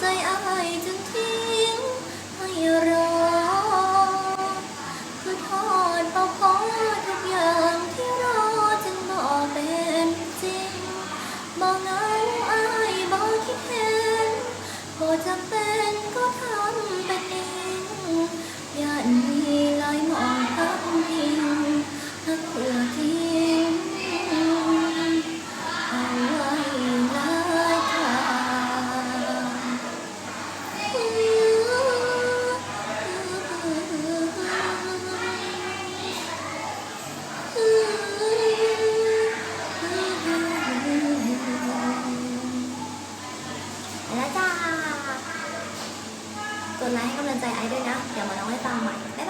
ใจอายจึงทิ้งให้รอคือทอดเป่าพอทุกอย่างที่รอจึงบอกเป็นจริงบอกเหงาอายบอกคิดเห็นพอจำเป็นก็ทำเป็นเอง กดไลค์ให้กำลังใจไอซ์ด้วยนะ เดี๋ยวมาร้องให้ฟังใหม่บ๊ายบาย